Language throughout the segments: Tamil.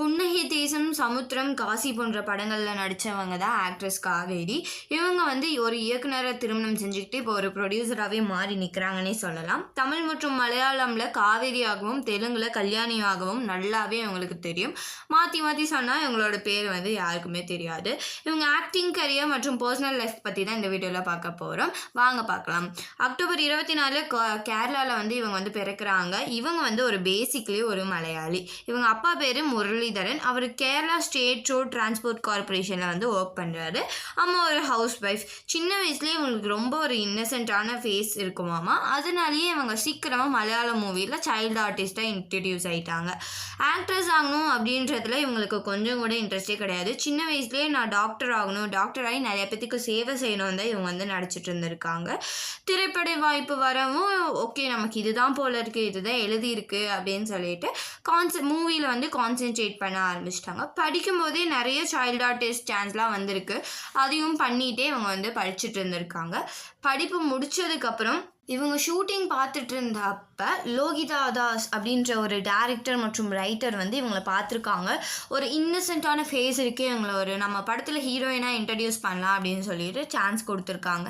புன்னகை தேசம் சமுத்திரம் காசி போன்ற படங்களில் நடித்தவங்க தான் ஆக்ட்ரஸ் காவேரி. இவங்க வந்து ஒரு இயக்குனரை திருமணம் செஞ்சுக்கிட்டு இப்போ ஒரு ப்ரொடியூசராகவே மாறி நிற்கிறாங்கன்னே சொல்லலாம். தமிழ் மற்றும் மலையாளமில் காவேரியாகவும் தெலுங்கில் கல்யாணியாகவும் நல்லாவே இவங்களுக்கு தெரியும். மாற்றி மாற்றி சொன்னால் இவங்களோட பேர் வந்து யாருக்குமே தெரியாது. இவங்க ஆக்டிங் கரியர் மற்றும் பர்சனல் லைஃப் பற்றி தான் இந்த வீடியோவில் பார்க்க போகிறோம் வாங்க பார்க்கலாம். அக்டோபர் இருபத்தி நாலு கேரளாவில் வந்து இவங்க வந்து பிறக்கிறாங்க. இவங்க வந்து ஒரு பேசிக்லி ஒரு மலையாளி. இவங்க அப்பா பேர் முரளி முரளிதரன் அவர் கேரளா ஸ்டேட் ரோட் டிரான்ஸ்போர்ட் கார்பரேஷனில் வந்து ஒர்க் பண்ணுறாரு அம்மா ஒரு ஹவுஸ் ஒய்ஃப் சின்ன வயசுலேயே இவங்களுக்கு ரொம்ப ஒரு இன்னசென்ட்டான ஃபேஸ் இருக்குமாமா அதனாலேயே இவங்க சீக்கிரமாக மலையாள மூவியில் சைல்டு ஆர்டிஸ்ட்டாக இன்ட்ரடியூஸ் ஆகிட்டாங்க ஆக்ட்ரஸ் ஆகணும் அப்படின்றதுல இவங்களுக்கு கொஞ்சம் கூட இன்ட்ரெஸ்டே கிடையாது. சின்ன வயசுலேயே நான் டாக்டர் ஆகணும் டாக்டர் ஆகி நிறைய பேத்துக்கு சேவை செய்யணும் தான் இவங்க வந்து நடிச்சிட்டு இருந்திருக்காங்க. திரைப்பட வாய்ப்பு வரவும் ஓகே நமக்கு இதுதான் போல இருக்குது இதுதான் எழுதியிருக்கு அப்படின்னு சொல்லிட்டு கான்செ மூவியில் வந்து கான்சென்ட்ரேட் பண்ண ஆரம்பிச்சிட்டாங்க. படிக்கும்போதே நிறைய சைல்டு ஆர்டிஸ்ட் சான்ஸ்லாம் வந்திருக்கு. அதையும் பண்ணிகிட்டே இவங்க வந்து படிச்சுட்டு இருந்திருக்காங்க. படிப்பு முடிச்சதுக்கப்புறம் இவங்க ஷூட்டிங் பார்த்துட்டு இருந்தப்ப லோகிதா தாஸ் அப்படின்ற ஒரு டேரக்டர் மற்றும் ரைட்டர் வந்து இவங்களை பார்த்துருக்காங்க. ஒரு இன்னசென்ட்டான ஃபேஸ் இருக்கே இவங்களை ஒரு நம்ம படத்தில் ஹீரோயினாக இன்ட்ரடியூஸ் பண்ணலாம் அப்படின்னு சொல்லிட்டு சான்ஸ் கொடுத்துருக்காங்க.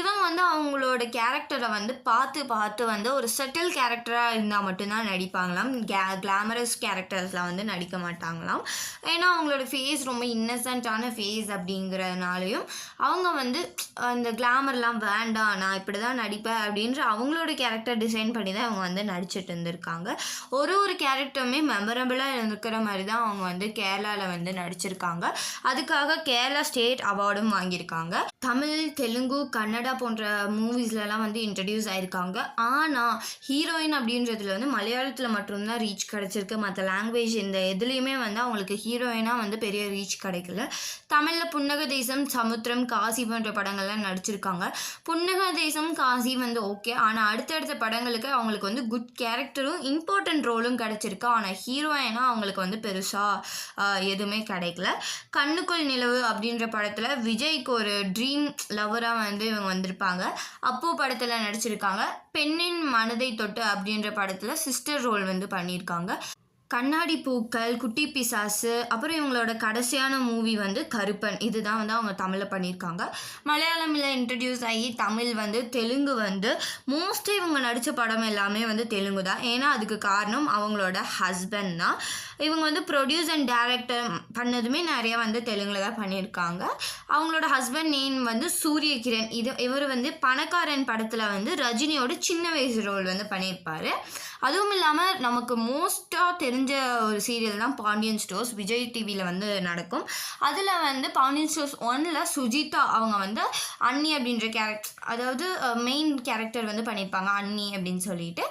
இவங்க வந்து அவங்களோட கேரக்டரை வந்து பார்த்து பார்த்து வந்து ஒரு செட்டில் கேரக்டராக இருந்தால் மட்டும்தான் நடிப்பாங்களாம். கே கிளாமரஸ் கேரக்டர்ஸில் வந்து நடிக்க மாட்டாங்களாம். ஏன்னா அவங்களோட ஃபேஸ் ரொம்ப இன்னசென்ட்டான ஃபேஸ் அப்படிங்கிறதுனாலையும் அவங்க வந்து அந்த கிளாமர்லாம் வேண்டாம் நான் இப்படி தான் நடிப்பேன் அப்படி அப்படின்ற அவங்களோட கேரக்டர் டிசைன் பண்ணி தான் அவங்க வந்து நடிச்சிட்டு இருந்திருக்காங்க. ஒரு ஒரு கேரக்டருமே மெமரபிளாக இருக்கிற மாதிரி தான் அவங்க வந்து கேரளாவில் வந்து நடிச்சிருக்காங்க. அதுக்காக கேரளா ஸ்டேட் அவார்டும் வாங்கியிருக்காங்க. தமிழ் தெலுங்கு கன்னடா போன்ற மூவிஸ்லலாம் வந்து இன்ட்ரடியூஸ் ஆயிருக்காங்க. ஆனால் ஹீரோயின் அப்படின்றதுல வந்து மலையாளத்தில் மட்டும்தான் ரீச் கிடச்சிருக்கு. மற்ற லாங்குவேஜ் இந்த எதுலேயுமே வந்து அவங்களுக்கு ஹீரோயினாக வந்து பெரிய ரீச் கிடைக்கல. தமிழில் புன்னக தேசம் சமுத்திரம் காசி போன்ற படங்கள்லாம் நடிச்சிருக்காங்க. புன்னக தேசம் காசி வந்து ஓகே. ஆனால் அடுத்தடுத்த படங்களுக்கு அவங்களுக்கு வந்து குட் கேரக்டரும் இம்பார்ட்டன்ட் ரோலும் கிடச்சிருக்கு. ஆனால் ஹீரோயினாக அவங்களுக்கு வந்து பெருசாக எதுவுமே கிடைக்கல. கண்ணுக்குள் நிலவு அப்படின்ற படத்தில் விஜய்க்கு ஒரு ட்ரீம் லவராக வந்து இவங்க வந்திருப்பாங்க. அப்போ படத்தில் நடிச்சிருக்காங்க. பெண்ணின் மனதை தொட்டு அப்படின்ற படத்தில் சிஸ்டர் ரோல் வந்து பண்ணியிருக்காங்க. கண்ணாடி பூக்கள் குட்டி பிசாசு அப்புறம் இவங்களோட கடைசியான மூவி வந்து கருப்பன். இதுதான் வந்து அவங்க தமிழில் பண்ணியிருக்காங்க. மலையாளமில் இன்ட்ரடியூஸ் ஆகி தமிழ் வந்து தெலுங்கு வந்து மோஸ்ட்லி இவங்க நடித்த படம் எல்லாமே வந்து தெலுங்கு தான். ஏன்னா அதுக்கு காரணம் அவங்களோட ஹஸ்பண்ட் தான். இவங்க வந்து ப்ரொடியூஸ் அண்ட் டேரக்டர் பண்ணதுமே நிறைய வந்து தெலுங்கில் தான் பண்ணியிருக்காங்க. அவங்களோட ஹஸ்பண்ட் நேம் வந்து சூரிய கிரண் இது இவர் வந்து பணக்காரன் படத்தில் வந்து ரஜினியோட சின்ன வயசு ரோல் வந்து பண்ணியிருப்பார். அதுவும் இல்லாமல் நமக்கு மோஸ்ட்டாக தெரிஞ்ச ஒரு சீரியல் தான் பாண்டியன் ஸ்டோர்ஸ் விஜய் டிவியில் வந்து நடக்கும். அதில் வந்து பாண்டியன் ஸ்டோர்ஸ் ஒன்னில் சுஜிதா அவங்க வந்து அன்னி அப்படின்ற கேரக்டர் அதாவது மெயின் கேரக்டர் வந்து பண்ணியிருப்பாங்க அன்னி அப்படின்னு சொல்லிட்டு.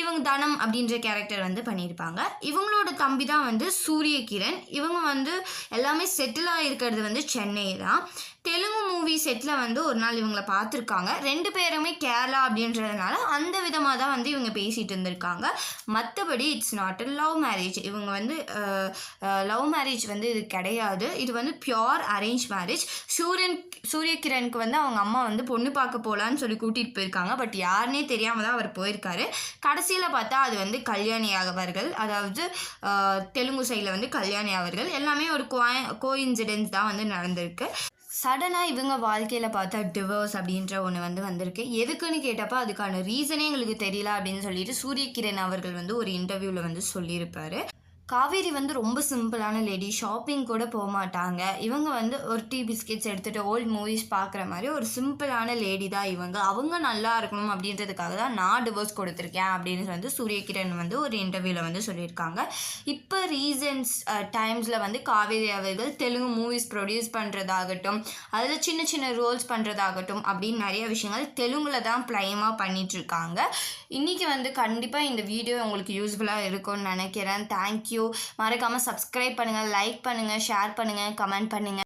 இவங்க தனம் அப்படின்ற கேரக்டர் வந்து பண்ணியிருப்பாங்க. இவங்களோட தம்பி தான் வந்து சூரியகிரண். இவங்க வந்து எல்லாமே செட்டில் ஆகிருக்கிறது வந்து சென்னை தான். தெலுங்கு மூவி செட்டில் வந்து ஒரு நாள் இவங்களை பார்த்துருக்காங்க. ரெண்டு பேருமே கேரளா அப்படின்றதுனால அந்த விதமாக தான் வந்து இவங்க பேசிகிட்டு இருந்திருக்காங்க. மற்றபடி it's not a love marriage இவங்க வந்து லவ் மேரேஜ் வந்து இது கிடையாது. இது வந்து பியோர் அரேஞ்ச் மேரேஜ் சூரியன் சூரியகிரனுக்கு வந்து அவங்க அம்மா வந்து பொண்ணு பார்க்க போகலான்னு சொல்லி கூட்டிகிட்டு போயிருக்காங்க. பட் யாருனே தெரியாமல் தான் அவர் போயிருக்காரு. கடைசியில் பார்த்தா அது வந்து கல்யாணி அவர்கள் அதாவது தெலுங்கு சைடில் வந்து கல்யாணி அவர்கள். எல்லாமே ஒரு கோ கோ தான் வந்து நடந்திருக்கு. சடனாக இவங்க வாழ்க்கையில் பார்த்தா டிவோர்ஸ் அப்படின்ற ஒன்று வந்து வந்திருக்கு. எதுக்குன்னு கேட்டப்போ அதுக்கான ரீசனே எங்களுக்கு தெரியல அப்படின்னு சொல்லிட்டு சூரியகிரண் அவர்கள் வந்து ஒரு இன்டர்வியூவில் வந்து சொல்லியிருப்பாரு. காவேரி வந்து ரொம்ப சிம்பிளான லேடி. ஷாப்பிங் கூட போக மாட்டாங்க. இவங்க வந்து ஒரு டீ பிஸ்கெட்ஸ் எடுத்துகிட்டு ஓல்ட் மூவிஸ் பார்க்குற மாதிரி ஒரு சிம்பிளான லேடி தான் இவங்க. அவங்க நல்லா இருக்கணும் அப்படின்றதுக்காக தான் நான் டிவோர்ஸ் கொடுத்துருக்கேன் அப்படின்னு வந்து சூரியகிரண் வந்து ஒரு இன்டர்வியூவில் வந்து சொல்லியிருக்காங்க. இப்போ ரீசன்ஸ் டைம்ஸில் வந்து காவேரி அவர்கள் தெலுங்கு மூவிஸ் ப்ரொடியூஸ் பண்ணுறதாகட்டும் அதில் சின்ன சின்ன ரோல்ஸ் பண்ணுறதாகட்டும் அப்படின்னு நிறைய விஷயங்கள் தெலுங்கில் தான் ப்ளைமாக பண்ணிகிட்ருக்காங்க இன்றைக்கி வந்து கண்டிப்பாக இந்த வீடியோ உங்களுக்கு யூஸ்ஃபுல்லாக இருக்கும்னு நினைக்கிறேன். தேங்க்யூ. மறக்காமல் சப்ஸ்கிரைப் பண்ணுங்கள் லைக் பண்ணுங்கள் ஷேர் பண்ணுங்கள் கமெண்ட் பண்ணுங்கள்